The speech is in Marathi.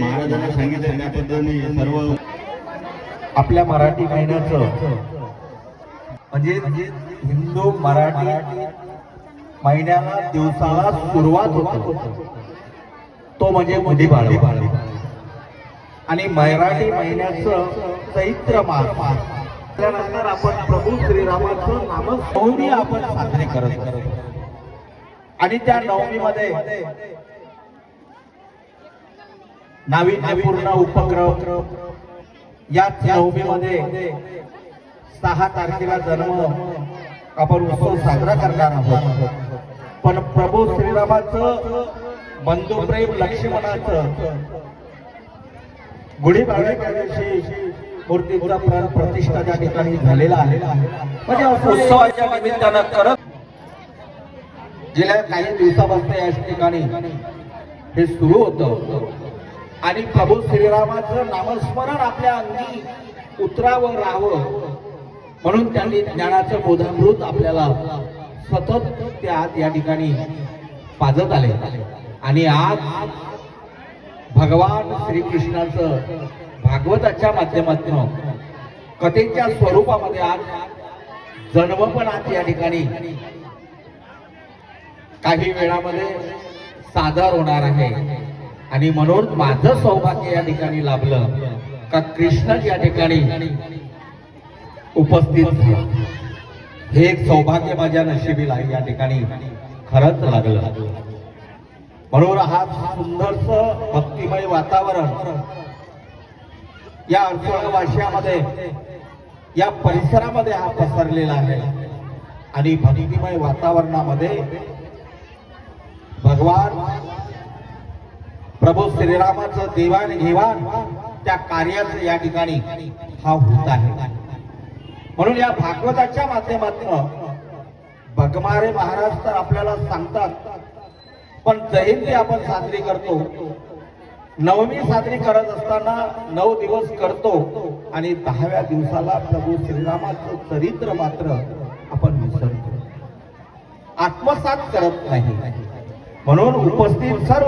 महाराजांना सांगितलं त्या पद्धतीने सर्व आपल्या मराठी महिन्याचं. म्हणजे हिंदू मराठी महिन्याला दिवसाला सुरुवात होतो. तो म्हणजे गुढीपाडवा आणि मराठी महिन्याचं चैत्र मास. त्यानंतर आपण प्रभू श्रीरामाचं नामस्मरणी आपण साजरे करत आणि त्या नवमीमध्ये नाविन्यपूर्ण उपक्रम या नवमीमध्ये सहा तारखेला जन्म आपण उत्सव साजरा करणार आहोत. पण प्रभू श्रीरामाचं बंधुप्रेम लक्ष्मणाचं गुढीपाडव्याच्या दिवशी मूर्तीचा प्राण प्रतिष्ठा त्या ठिकाणी झालेला आहे म्हणजे उत्सवाच्या निमित्तानं करत गेल्या काही दिवसापासून या ठिकाणी हे सुरू होतं. आणि प्रभू श्रीरामाचं नामस्मरण आपल्या अंगी उतरावं राहावं म्हणून त्यांनी ज्ञानाचं बोधामृत आपल्याला सतत त्या या ठिकाणी पाजत आले. आणि आज भगवान श्रीकृष्णाचं भागवताच्या माध्यमातून कथेच्या स्वरूपामध्ये आज जन्म पण आज या ठिकाणी. काही वेळामध्ये सादर होणार आहे. आणि म्हणून माझं सौभाग्य या ठिकाणी लाभलं का कृष्ण या ठिकाणी उपस्थित झाला. हे एक सौभाग्य माझ्या नशिबीला या ठिकाणी खरंच लागलं. म्हणून हा सुंदरस भक्तिमय वातावरण या अडचणवाशियामध्ये या परिसरामध्ये हा पसरलेला आहे. आणि भक्तिमय वातावरणामध्ये भगवान प्रभू श्रीरामाचं देवाण घेवाण त्या कार्याचं या ठिकाणी हा होत आहे. म्हणून या भागवताच्या माध्यमातून भगमारे महाराज तर आपल्याला सांगतात पण जयंती आपण साजरी करतो. नवमी साजरी करत असताना नऊ दिवस करतो आणि दहाव्या दिवसाला प्रभू श्रीरामाचं चरित्र मात्र आपण विसरतो. आत्मसात करत नाही. म्हणून उपस्थित सर्व